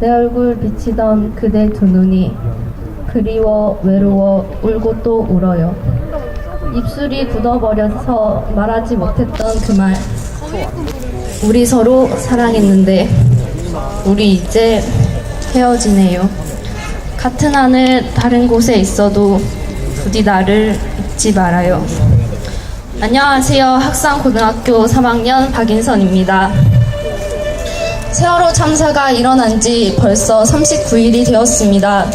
내 얼굴 비치던 그대 두 눈이 그리워 외로워 울고 또 울어요. 입술이 굳어버려서 말하지 못했던 그 말. 우리 서로 사랑했는데 우리 이제 헤어지네요. 같은 하늘 다른 곳에 있어도 부디 나를 잊지 말아요. 안녕하세요. 학상 고등학교 3학년 박인선입니다. 세월호 참사가 일어난 지 벌써 39일이 되었습니다.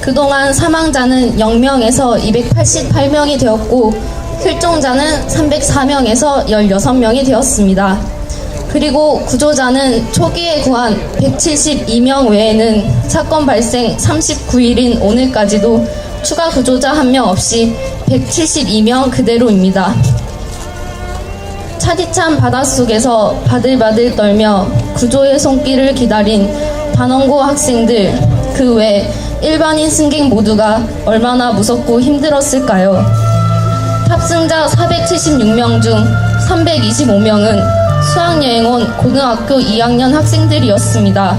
그동안 사망자는 0명에서 288명이 되었고, 실종자는 304명에서 16명이 되었습니다. 그리고 구조자는 초기에 구한 172명 외에는 사건 발생 39일인 오늘까지도 추가 구조자 한 명 없이 172명 그대로입니다. 차디찬 바닷속에서 바들바들 떨며 구조의 손길을 기다린 단원고 학생들 그 외 일반인 승객 모두가 얼마나 무섭고 힘들었을까요? 탑승자 476명 중 325명은 수학여행 온 고등학교 2학년 학생들이었습니다.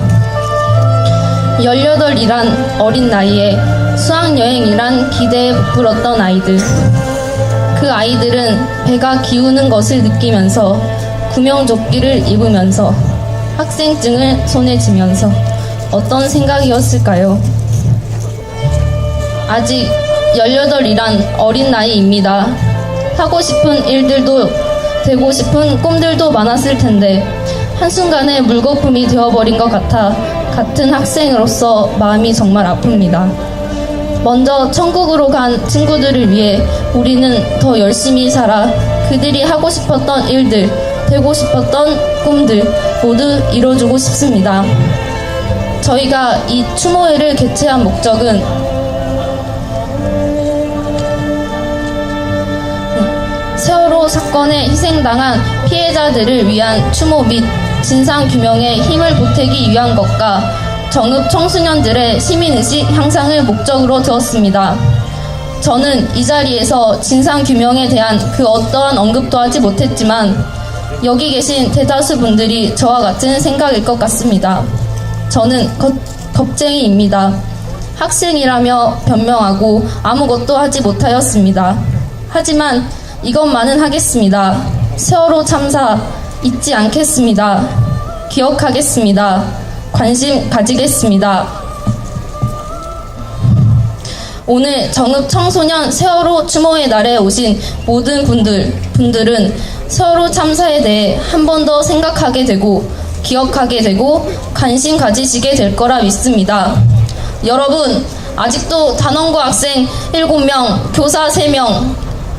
18이란 어린 나이에 수학여행이란 기대에 부풀었던 아이들. 그 아이들은 배가 기우는 것을 느끼면서 구명조끼를 입으면서 학생증을 손에 쥐면서 어떤 생각이었을까요? 아직 18이란 어린 나이입니다. 하고 싶은 일들도 되고 싶은 꿈들도 많았을 텐데 한순간에 물거품이 되어버린 것 같아 같은 학생으로서 마음이 정말 아픕니다. 먼저 천국으로 간 친구들을 위해 우리는 더 열심히 살아 그들이 하고 싶었던 일들, 되고 싶었던 꿈들 모두 이뤄주고 싶습니다. 저희가 이 추모회를 개최한 목적은 세월호 사건에 희생당한 피해자들을 위한 추모 및 진상규명에 힘을 보태기 위한 것과 정읍 청소년들의 시민의식 향상을 목적으로 두었습니다. 저는 이 자리에서 진상규명에 대한 그 어떠한 언급도 하지 못했지만 여기 계신 대다수 분들이 저와 같은 생각일 것 같습니다. 저는 겁, 겁쟁이입니다. 학생이라며 변명하고 아무것도 하지 못하였습니다. 하지만 이것만은 하겠습니다. 세월호 참사 잊지 않겠습니다. 기억하겠습니다. 관심 가지겠습니다. 오늘 정읍 청소년 세월호 추모의 날에 오신 모든 분들, 분들은 세월호 참사에 대해 한 번 더 생각하게 되고 기억하게 되고 관심 가지시게 될 거라 믿습니다. 여러분, 아직도 단원고 학생 7명, 교사 3명,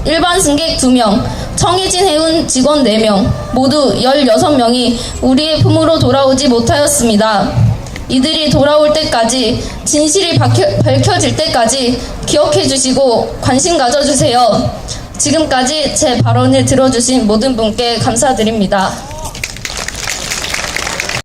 일반 승객 2명, 청해진 해운 직원 4명, 모두 16명이 우리의 품으로 돌아오지 못하였습니다. 이들이 돌아올 때까지, 진실이 밝혀, 밝혀질 때까지 기억해 주시고 관심 가져주세요. 지금까지 제 발언을 들어주신 모든 분께 감사드립니다.